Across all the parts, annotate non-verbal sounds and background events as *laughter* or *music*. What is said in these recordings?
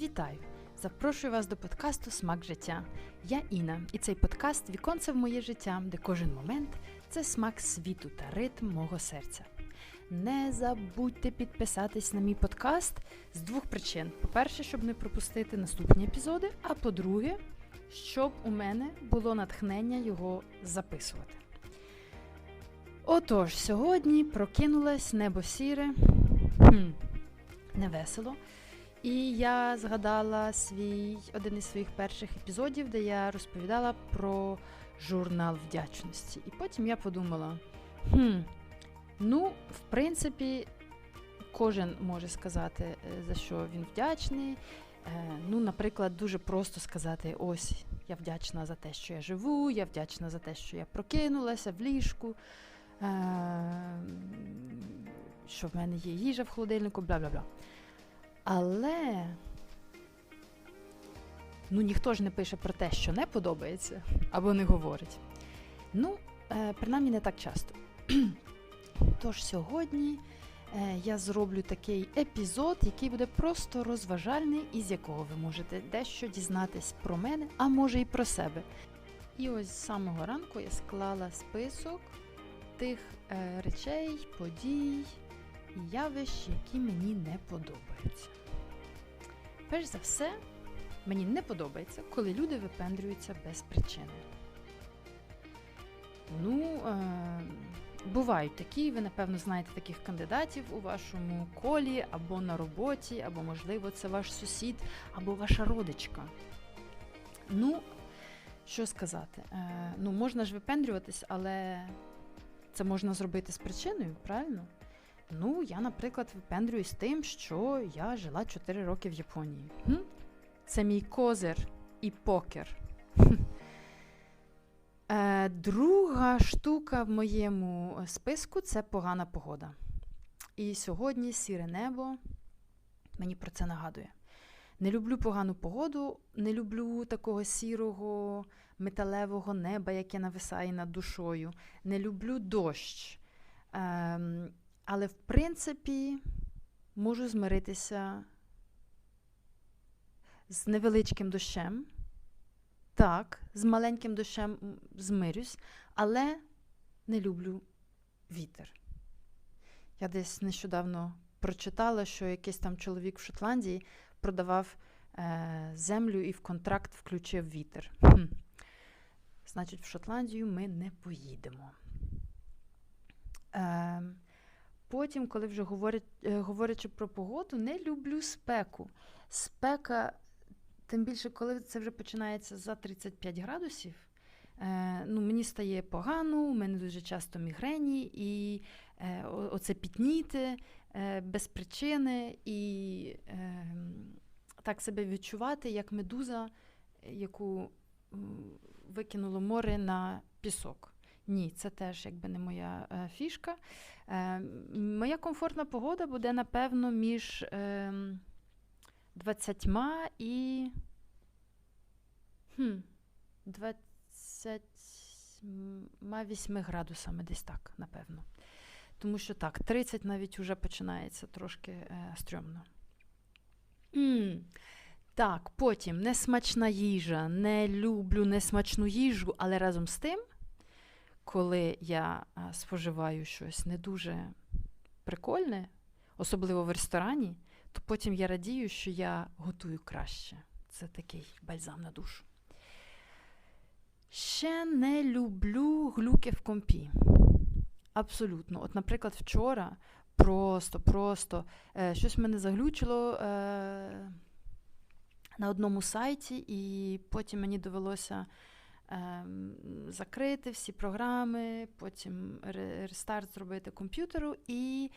Вітаю! Запрошую вас до подкасту Смак життя. Я Іна, і цей подкаст віконце в моє життя, де кожен момент це смак світу та ритм мого серця. Не забудьте підписатись на мій подкаст з двох причин: по-перше, щоб не пропустити наступні епізоди, а по-друге, щоб у мене було натхнення його записувати. Отож, сьогодні прокинулась небо сіре, хм, невесело. І я згадала свій один із своїх перших епізодів, де я розповідала про журнал вдячності. І потім я подумала: хм, ну, в принципі, кожен може сказати, е, за що він вдячний. Е, Ну, наприклад, дуже просто сказати: ось я вдячна за те, що я живу, я вдячна за те, що я прокинулася в ліжку, е, що в мене є їжа в холодильнику, бла бла бла. Але ну ніхто ж не пише про те, що не подобається, або не говорить. Ну, е, принаймні не так часто. *clears throat* Тож сьогодні е, я зроблю такий епізод, який буде просто розважальний, із якого ви можете дещо дізнатись про мене, а може і про себе. І ось з самого ранку я склала список тих е, речей, подій явищ, які мені не подобаються. Перш за все, мені не подобається, коли люди випендрюються без причини. Ну, е, бувають такі, ви, напевно, знаєте таких кандидатів у вашому колі, або на роботі, або, можливо, це ваш сусід, або ваша родичка. Ну, що сказати? Е, ну, можна ж випендрюватись, але це можна зробити з причиною, правильно? Ну, я, наприклад, випендрююсь тим, що я жила 4 роки в Японії. Хм? Це мій козир і покер. *laughs* Е, Друга штука в моєму списку це погана погода. І сьогодні сіре небо мені про це нагадує. Не люблю погану погоду, не люблю такого сірого металевого неба, яке нависає над душою. Не люблю дощ. Ем, але, в принципі, можу змиритися з невеличким дощем. Так, з маленьким дощем змирюсь, але не люблю вітер. Я десь нещодавно прочитала, що якийсь там чоловік в Шотландії продавав е, землю і в контракт включив вітер. Хм. Значить, в Шотландію ми не поїдемо. Е, Потім, коли вже говорять, говорячи про погоду, не люблю спеку. Спека, тим більше, коли це вже починається за 35 градусів, е, ну, мені стає погано, у мене дуже часто мігрені, і е, оце пітніти е, без причини, і е, так себе відчувати, як медуза, яку викинуло море на пісок. Ні, це теж якби не моя е, фішка. Е, Моя комфортна погода буде, напевно, між е, 20 і хм, 28 градусами десь так, напевно. Тому що так, 30 навіть вже починається трошки е, стрьомно. М-м. Так, потім несмачна їжа. Не люблю несмачну їжу, але разом з тим коли я споживаю щось не дуже прикольне, особливо в ресторані, то потім я радію, що я готую краще. Це такий бальзам на душу. Ще не люблю глюки в компі. Абсолютно. От, наприклад, вчора просто-просто е, щось мене заглючило е, на одному сайті, і потім мені довелося закрити всі програми, потім рестарт зробити комп'ютеру і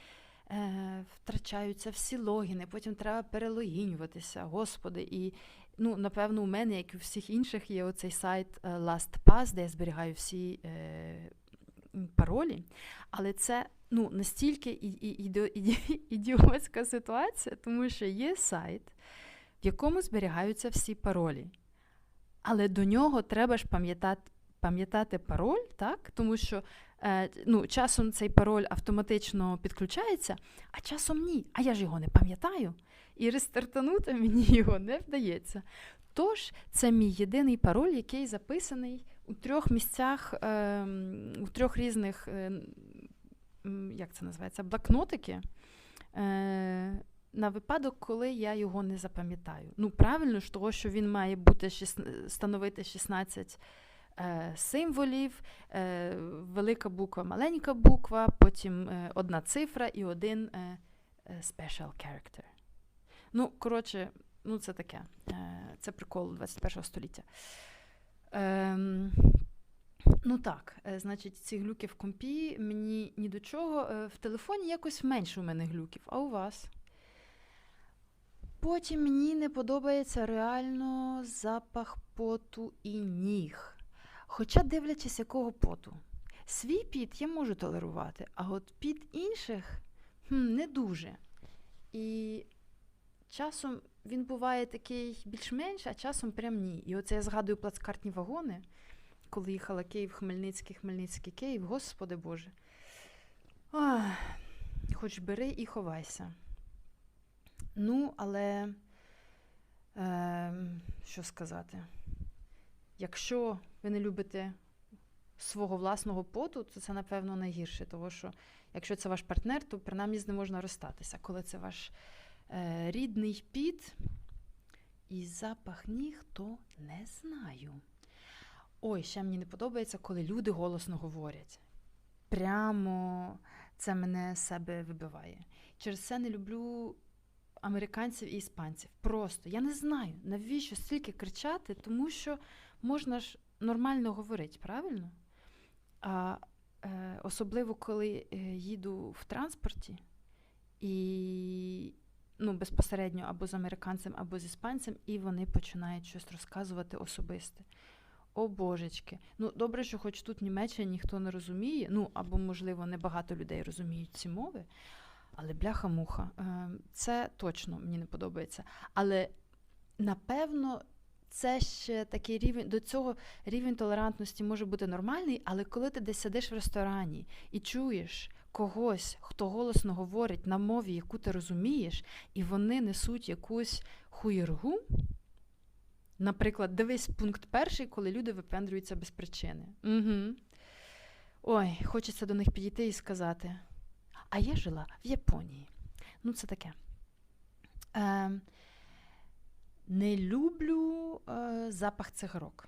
е, втрачаються всі логіни, потім треба перелогінюватися, господи. І, ну, напевно, у мене, як і у всіх інших, є оцей сайт е, LastPass, де я зберігаю всі е, паролі. Але це ну, настільки ідіотська ситуація, тому що є сайт, в якому зберігаються всі паролі. Але до нього треба ж пам'ятати пам'ятати пароль, так? тому що е, ну, часом цей пароль автоматично підключається, а часом ні. А я ж його не пам'ятаю. І рестартанути мені *laughs* його не вдається. Тож, це мій єдиний пароль, який записаний у трьох місцях, е, у трьох різних, е, як це називається, блокнотики. Е, на випадок, коли я його не запам'ятаю. Ну, правильно ж того, що він має бути становити 16 е, символів, е, велика буква, маленька буква, потім е, одна цифра і один е, е special character. Ну, коротше, ну це таке. Е, це прикол 21 століття. Е, Ну так, е, значить, ці глюки в компі мені ні до чого. Е, в телефоні якось менше у мене глюків, а у вас? Потім мені не подобається реально запах поту і ніг. Хоча, дивлячись, якого поту. Свій піт я можу толерувати, а от піт інших хм, не дуже. І часом він буває такий більш-менш, а часом прям ні. І оце я згадую плацкартні вагони, коли їхала Київ, Хмельницький, Хмельницький, Київ, Господи Боже. Ах, хоч бери і ховайся. Ну, але е, що сказати? Якщо ви не любите свого власного поту, то це, напевно, найгірше. Тому що якщо це ваш партнер, то принаймні з ним можна розстатися. Коли це ваш е, рідний піт і запах ніг, то не знаю. Ой, ще мені не подобається, коли люди голосно говорять. Прямо це мене себе вибиває. Через це не люблю американців і іспанців. Просто я не знаю, навіщо стільки кричати, тому що можна ж нормально говорити, правильно? А е, Особливо, коли е, їду в транспорті і ну, безпосередньо або з американцем, або з іспанцем, і вони починають щось розказувати особисте. О божечки. Ну, добре, що хоч тут в Німеччині ніхто не розуміє, ну або, можливо, небагато людей розуміють ці мови. Але бляха-муха, е, це точно мені не подобається. Але напевно, це ще такий рівень до цього рівень толерантності може бути нормальний, але коли ти десь сидиш в ресторані і чуєш когось, хто голосно говорить на мові, яку ти розумієш, і вони несуть якусь хуєргу. Наприклад, дивись пункт перший, коли люди випендрюються без причини. Угу. Ой, хочеться до них підійти і сказати. А я жила в Японії. Ну, це таке. Е, Не люблю е, запах цигарок.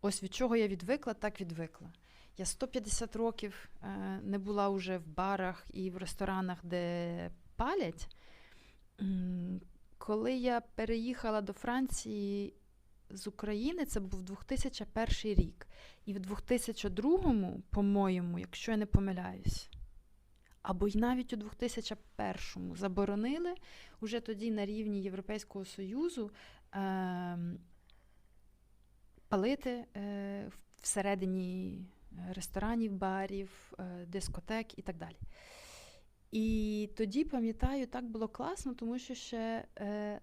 Ось від чого я відвикла, так відвикла. Я 150 років е, не була вже в барах і в ресторанах, де палять. Коли я переїхала до Франції з України, це був 2001 рік. І в 2002, по-моєму, якщо я не помиляюсь, або й навіть у 2001-му заборонили уже тоді на рівні Європейського Союзу е, палити е, всередині ресторанів, барів, е, дискотек і так далі. І тоді, пам'ятаю, так було класно, тому що ще е,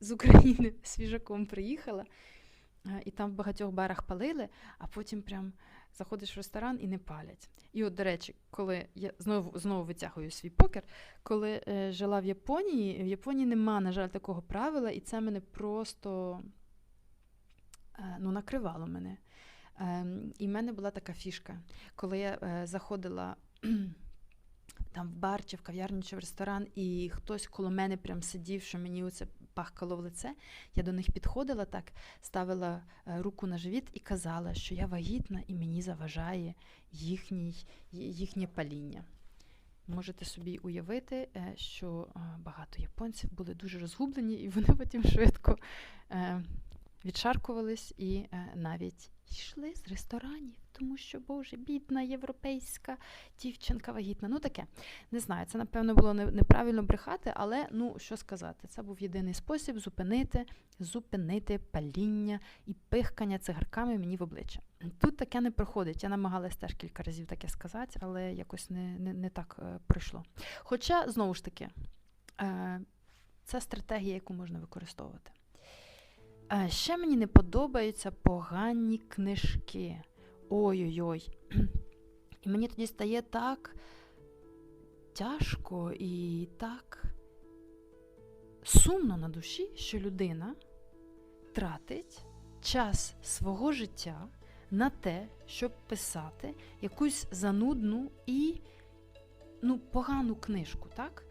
з України *laughs* свіжаком приїхала, е, і там в багатьох барах палили, а потім прям заходиш в ресторан і не палять. І от, до речі, коли я знову знову витягую свій покер, коли е, жила в Японії, в Японії нема, на жаль, такого правила, і це мене просто е, ну, накривало мене. Е, і в мене була така фішка, коли я е, заходила. *clears throat* Там в бар чи в кав'ярню чи в ресторан, і хтось коло мене прям сидів, що мені оце пахкало в лице. Я до них підходила так, ставила е, руку на живіт і казала, що я вагітна і мені заважає їхній, їхнє паління. Можете собі уявити, е, що е, багато японців були дуже розгублені, і вони потім швидко відшаркувались і навіть йшли з ресторанів тому що, Боже, бідна європейська дівчинка вагітна. Ну таке. Не знаю, це, напевно, було неправильно брехати, але ну що сказати, це був єдиний спосіб зупинити, зупинити паління і пихкання цигарками мені в обличчя. Тут таке не проходить. Я намагалась теж кілька разів таке сказати, але якось не, не, не так е, пройшло. Хоча, знову ж таки, е, це стратегія, яку можна використовувати. Ще мені не подобаються погані книжки. Ой-ой-ой. І мені тоді стає так тяжко і так сумно на душі, що людина тратить час свого життя на те, щоб писати якусь занудну і ну, погану книжку, так?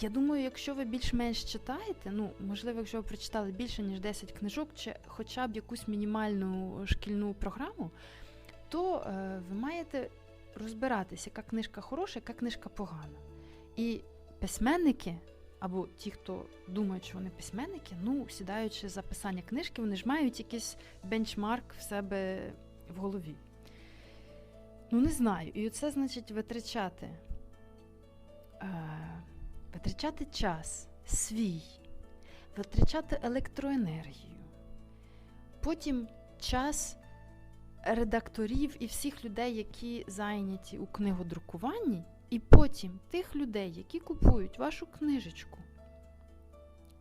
Я думаю, якщо ви більш-менш читаєте, ну, можливо, якщо ви прочитали більше, ніж 10 книжок, чи хоча б якусь мінімальну шкільну програму, то е, ви маєте розбиратися, яка книжка хороша, яка книжка погана. І письменники, або ті, хто думають, що вони письменники, ну, сідаючи за писання книжки, вони ж мають якийсь бенчмарк в себе в голові. Ну, не знаю. І це значить витрачати. Е, витрачати час свій, витрачати електроенергію, потім час редакторів і всіх людей, які зайняті у книгодрукуванні, і потім тих людей, які купують вашу книжечку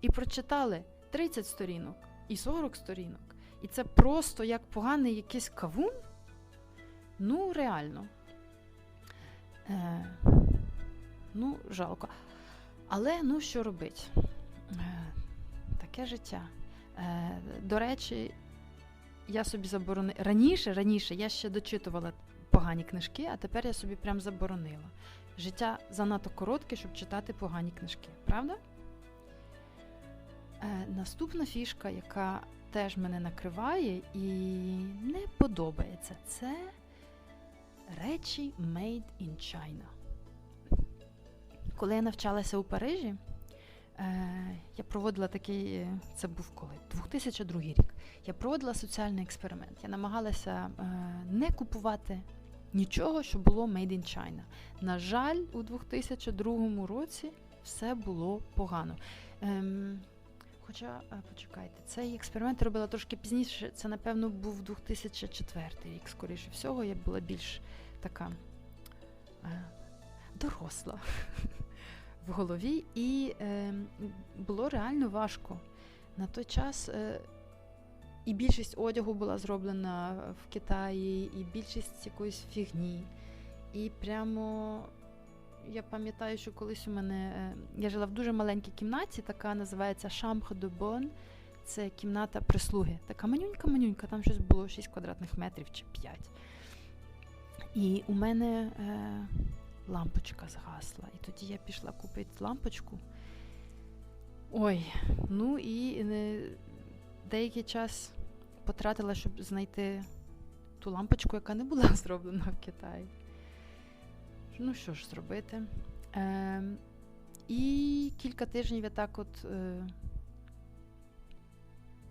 і прочитали 30 сторінок і 40 сторінок, і це просто як поганий якийсь кавун. Ну, реально. Е, ну, жалко. Але ну що робить? Е, таке життя. Е, до речі, я собі заборонила. Раніше, раніше я ще дочитувала погані книжки, а тепер я собі прям заборонила. Життя занадто коротке, щоб читати погані книжки, правда? Е, наступна фішка, яка теж мене накриває і не подобається, це речі Made in China. Коли я навчалася у Парижі, е, я проводила такий, е, це був коли? 2002 рік. Я проводила соціальний експеримент. Я намагалася е, не купувати нічого, що було Made in China. На жаль, у 2002 році все було погано. Ем, Хоча, почекайте, цей експеримент робила трошки пізніше. Це, напевно, був 2004 рік, скоріше всього, я була більш така доросла в голові, і е, було реально важко. На той час е, і більшість одягу була зроблена в Китаї, і більшість якоїсь фігні. І прямо я пам'ятаю, що колись у мене е, я жила в дуже маленькій кімнаті, така називається Chambre. Це кімната прислуги. Така манюнька-манюнька, там щось було 6 квадратних метрів чи 5. І у мене е, лампочка згасла. І тоді я пішла купити лампочку. Ой, ну і е, деякий час потратила, щоб знайти ту лампочку, яка не була *laughs* зроблена в Китаї. Ну, що ж зробити? Е, і кілька тижнів я так от. Е,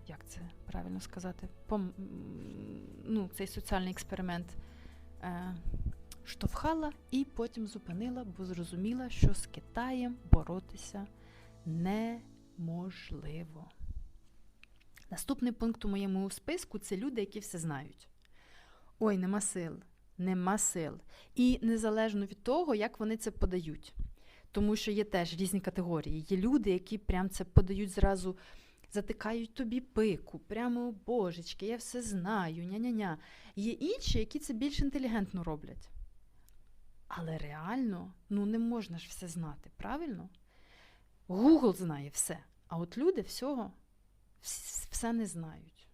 як це правильно сказати? Пом, ну, Цей соціальний експеримент е, штовхала і потім зупинила, бо зрозуміла, що з Китаєм боротися неможливо. Наступний пункт у моєму списку це люди, які все знають. Ой, нема сил нема сил. І незалежно від того, як вони це подають. Тому що є теж різні категорії. Є люди, які прям це подають зразу, затикають тобі пику, прямо божечки, я все знаю, ня-ня-ня. Є інші, які це більш інтелігентно роблять. Але реально, ну не можна ж все знати, правильно? Google знає все. А от люди всього все не знають.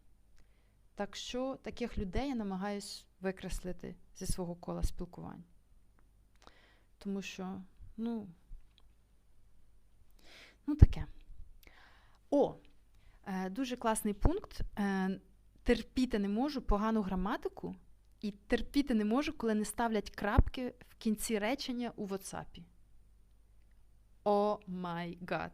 Так що таких людей я намагаюсь викреслити зі свого кола спілкувань. Тому що, ну, ну таке. О, е, дуже класний пункт. Е, терпіти не можу погану граматику, і терпіти не можу, коли не ставлять крапки в кінці речення у WhatsApp. О май гад.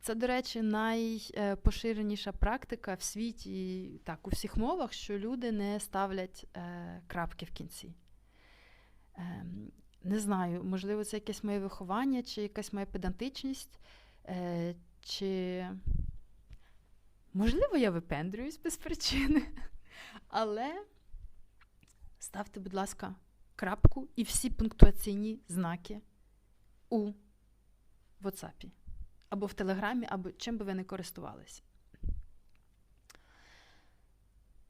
Це, до речі, найпоширеніша практика в світі, так, у всіх мовах, що люди не ставлять е, крапки в кінці. Е, не знаю, можливо, це якесь моє виховання, чи якась моя педантичність, е, чи, можливо, я випендрююсь без причини. *laughs* Але ставте, будь ласка, крапку і всі пунктуаційні знаки у WhatsApp або в Телеграмі, або чим би ви не користувалися.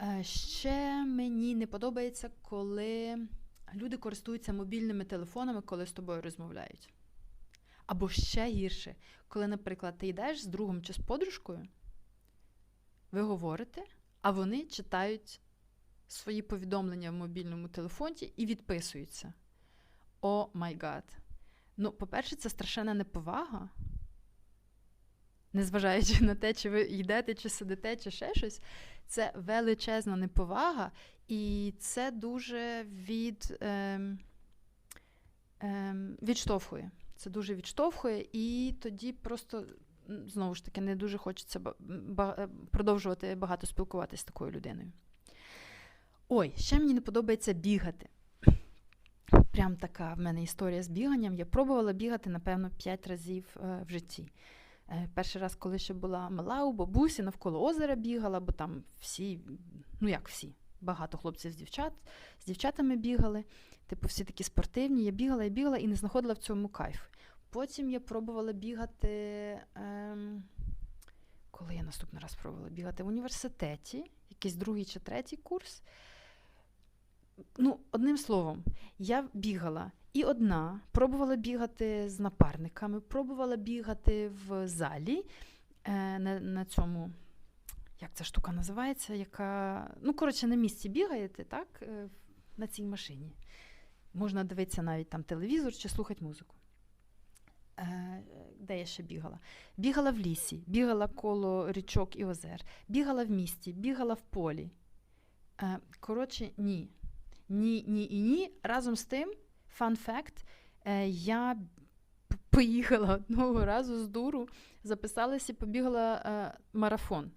Е, Ще мені не подобається, коли люди користуються мобільними телефонами, коли з тобою розмовляють. Або ще гірше, коли, наприклад, ти йдеш з другом чи з подружкою, ви говорите, а вони читають свої повідомлення в мобільному телефоні і відписуються. О май гад. Ну, по-перше, це страшенна неповага. Незважаючи на те, чи ви йдете, чи сидите, чи ще щось, це величезна неповага, і це дуже від, ем, ем, відштовхує. Це дуже відштовхує, і тоді просто, знову ж таки, не дуже хочеться продовжувати багато спілкуватися з такою людиною. Ой, ще мені не подобається бігати. Прям така в мене історія з біганням. Я пробувала бігати, напевно, 5 разів е, в житті. Е, Перший раз, коли ще була мала у бабусі, навколо озера бігала, бо там всі, ну як всі, багато хлопців з дівчат, з дівчатами бігали. Типу, всі такі спортивні. Я бігала і бігала і не знаходила в цьому кайф. Потім я пробувала бігати. Ем, коли я наступний раз пробувала бігати в університеті, якийсь другий чи третій курс. Ну, одним словом, я бігала і одна, пробувала бігати з напарниками, пробувала бігати в залі е, на, на цьому, як ця штука називається, яка, ну, коротше, на місці бігаєте, так, е, на цій машині. Можна дивитися навіть там телевізор чи слухати музику. Е, де я ще бігала? Бігала в лісі, бігала коло річок і озер, бігала в місті, бігала в полі. Е, коротше, ні. Ні, ні і ні. Разом з тим, фан факт, е, я поїхала одного разу з дуру, записалася і побігла е, марафон.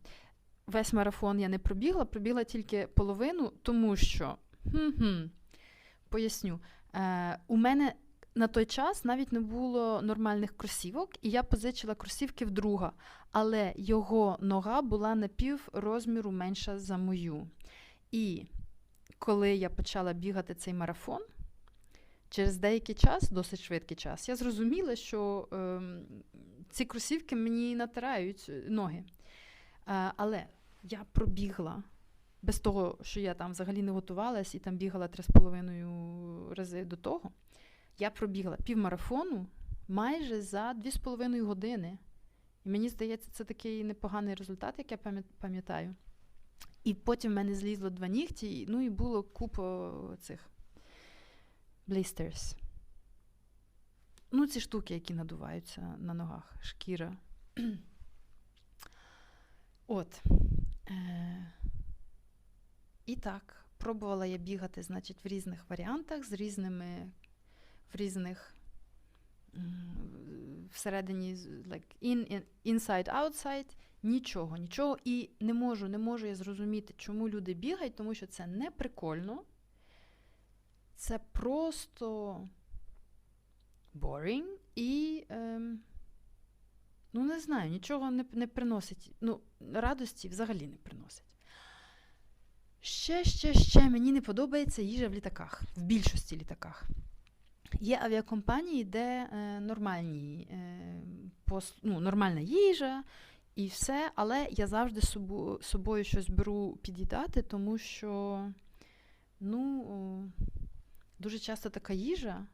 Весь марафон я не пробігла, пробігла тільки половину, тому що, хм-хм, поясню, е, у мене на той час навіть не було нормальних кросівок, і я позичила кросівки в друга, але його нога була на пів розміру менша за мою. І коли я почала бігати цей марафон, через деякий час, досить швидкий час, я зрозуміла, що ем, ці кросівки мені натирають ноги. Е, але я пробігла без того, що я там взагалі не готувалась і там бігала 3,5 рази до того. Я пробігла півмарафону майже за 2,5 години. І мені здається, це такий непоганий результат, як я пам'ятаю. І потім в мене злізло два нігті, ну і було купа цих blisters. Ну, ці штуки, які надуваються на ногах, шкіра. *clears throat* От. Е- і так, пробувала я бігати, значить, в різних варіантах, з різними, в різних всередині like, in, in, inside, outside, нічого, нічого. І не можу, не можу я зрозуміти, чому люди бігають, тому що це не прикольно. Це просто boring і. Ем, ну, не знаю, нічого не, не приносить. Ну, радості взагалі не приносить. Ще, ще, ще мені не подобається їжа в літаках, в більшості літаках. Є авіакомпанії, де е, нормальні, е, пос, ну, нормальна їжа і все, але я завжди собою, собою щось беру під'їдати, тому що ну, дуже часто така їжа,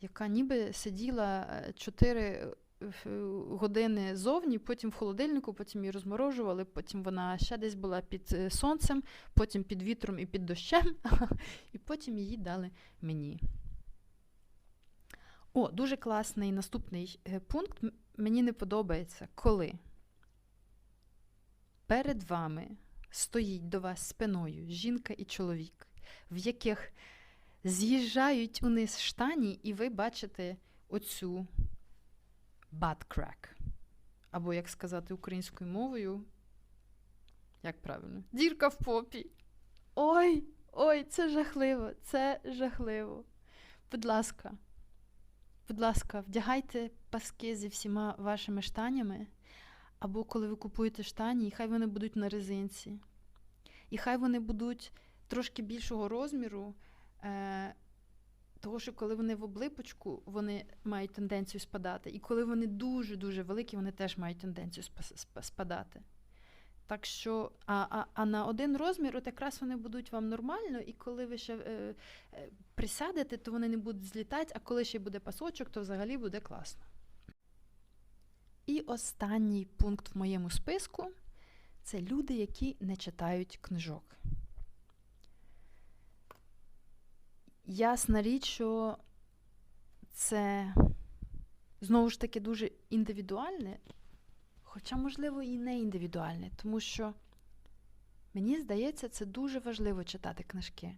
яка ніби сиділа 4 години зовні, потім в холодильнику, потім її розморожували, потім вона ще десь була під е, сонцем, потім під вітром і під дощем, *laughs* і потім її дали мені. О, дуже класний наступний е, пункт. Мені не подобається, коли перед вами стоїть до вас спиною жінка і чоловік, в яких з'їжджають униз штані, і ви бачите оцю crack. Або, як сказати українською мовою, як правильно? Дірка в попі. Ой, ой, це жахливо, це жахливо. Будь ласка, будь ласка, вдягайте паски зі всіма вашими штанями, або коли ви купуєте штані, і хай вони будуть на резинці. І хай вони будуть трошки більшого розміру. Е- того, що коли вони в облипочку, вони мають тенденцію спадати. І коли вони дуже-дуже великі, вони теж мають тенденцію спа- спа- спадати. Так що, а, а, а на один розмір, от якраз вони будуть вам нормально, і коли ви ще е, е, присядете, то вони не будуть злітати, а коли ще буде пасочок, то взагалі буде класно. І останній пункт в моєму списку це люди, які не читають книжок. Ясна річ, що це знову ж таки дуже індивідуальне, хоча, можливо, і не індивідуальне, тому що мені здається, це дуже важливо читати книжки.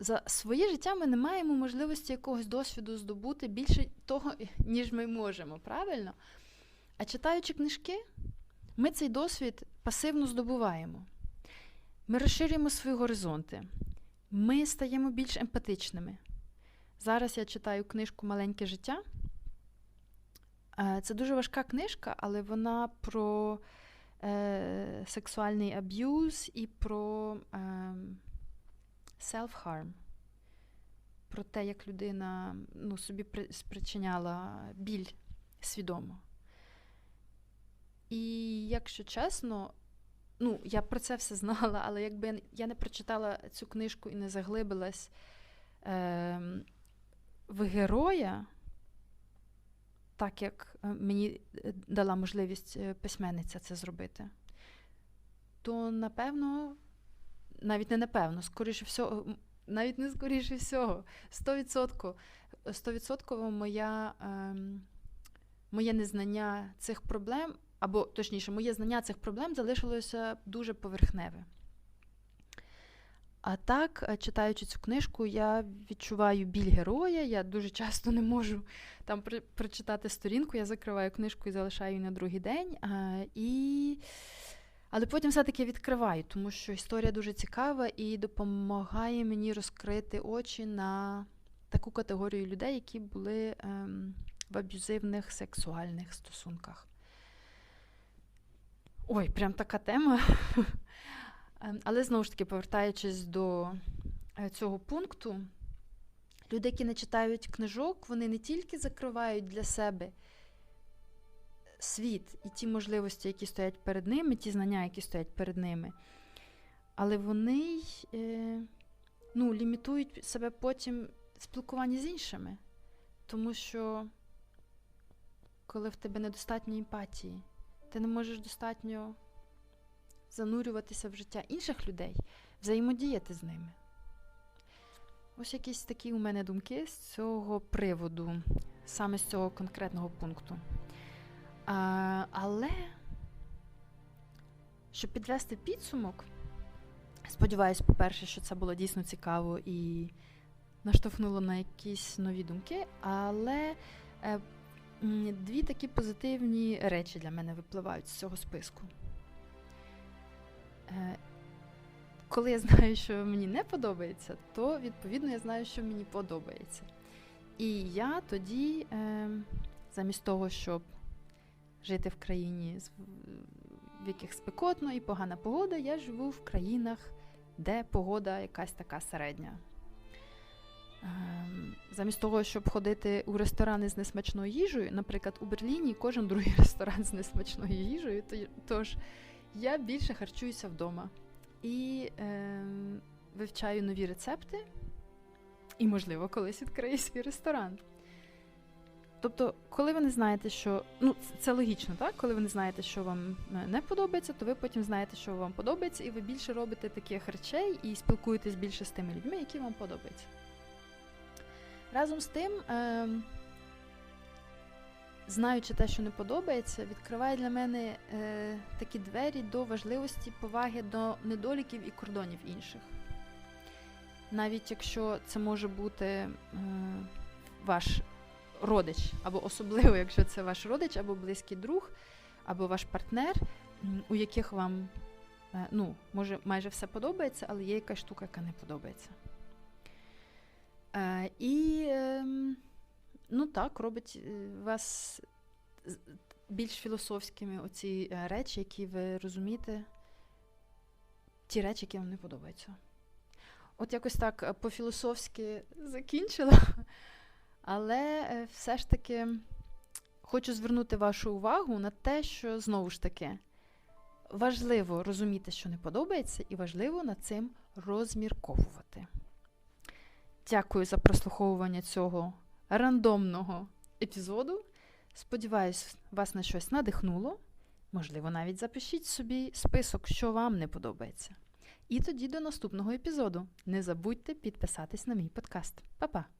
За своє життя ми не маємо можливості якогось досвіду здобути більше того, *laughs* ніж ми можемо, правильно? А читаючи книжки, ми цей досвід пасивно здобуваємо. Ми розширюємо свої горизонти, ми стаємо більш емпатичними. Зараз я читаю книжку Маленьке життя. Е, Це дуже важка книжка, але вона про е, сексуальний аб'юз і про е, self-harm. Про те, як людина ну, собі при- спричиняла біль свідомо. І якщо чесно, ну, я про це все знала, але якби я не прочитала цю книжку і не заглибилась е, в героя, так як е, мені е, дала можливість е, письменниця це зробити, то напевно, навіть не напевно, скоріше всього, навіть не скоріше всього, 100%, 100% моя, ем, моє незнання цих проблем, або точніше, моє знання цих проблем залишилося дуже поверхневе. А так, е, читаючи цю книжку, я відчуваю біль героя. Я дуже часто не можу там при- прочитати сторінку, я закриваю книжку і залишаю її на другий день. А, і... Але потім все-таки відкриваю, тому що історія дуже цікава і допомагає мені розкрити очі на таку категорію людей, які були ем, в аб'юзивних сексуальних стосунках. Ой, прям така тема. *laughs* Ем, Але знову ж таки, повертаючись до е, цього пункту, люди, які не читають книжок, вони не тільки закривають для себе світ і ті можливості, які стоять перед ними, ті знання, які стоять перед ними, але вони е, ну, лімітують себе потім в спілкуванні з іншими. Тому що коли в тебе недостатньо емпатії, ти не можеш достатньо занурюватися в життя інших людей, взаємодіяти з ними. Ось якісь такі у мене думки з цього приводу, саме з цього конкретного пункту. А, але, щоб підвести підсумок, сподіваюсь, по-перше, що це було дійсно цікаво і наштовхнуло на якісь нові думки, але е, дві такі позитивні речі для мене випливають з цього списку. Е, Коли я знаю, що мені не подобається, то відповідно я знаю, що мені подобається. І я тоді, е, замість того, щоб жити в країні, в яких спекотно і погана погода, я живу в країнах, де погода якась така середня. Ем, Замість того, щоб ходити у ресторани з несмачною їжею, наприклад, у Берліні кожен другий *laughs* ресторан з несмачною їжею, то- тож я більше харчуюся вдома і ем, вивчаю нові рецепти, і, можливо, колись відкрию свій ресторан. Тобто, коли ви не знаєте, що. Ну, це- логічно, так? Коли ви не знаєте, що вам е, не подобається, то ви потім знаєте, що вам подобається, і ви більше робите таких речей і спілкуєтесь більше з тими людьми, які вам подобаються. Разом з тим, ем, знаючи те, що не подобається, відкриває для мене е, такі двері до важливості поваги до недоліків і кордонів інших. Навіть якщо це може бути е, ваш родич, або особливо, якщо це ваш родич, або близький друг, або ваш партнер, у яких вам е, ну, може майже все подобається, але є якась штука, яка не подобається. Е, і ем, ну так, робить е, вас більш філософськими оці речі, які ви розумієте, ті речі, які вам не подобаються. От якось так по-філософськи закінчила, але е, все ж таки хочу звернути вашу увагу на те, що знову ж таки Важливо розуміти, що не подобається, і важливо над цим розмірковувати. Дякую за прослуховування цього рандомного епізоду. Сподіваюсь, вас на щось надихнуло. Можливо, навіть запишіть собі список, що вам не подобається. І тоді до наступного епізоду. Не забудьте підписатись на мій подкаст. Па-па!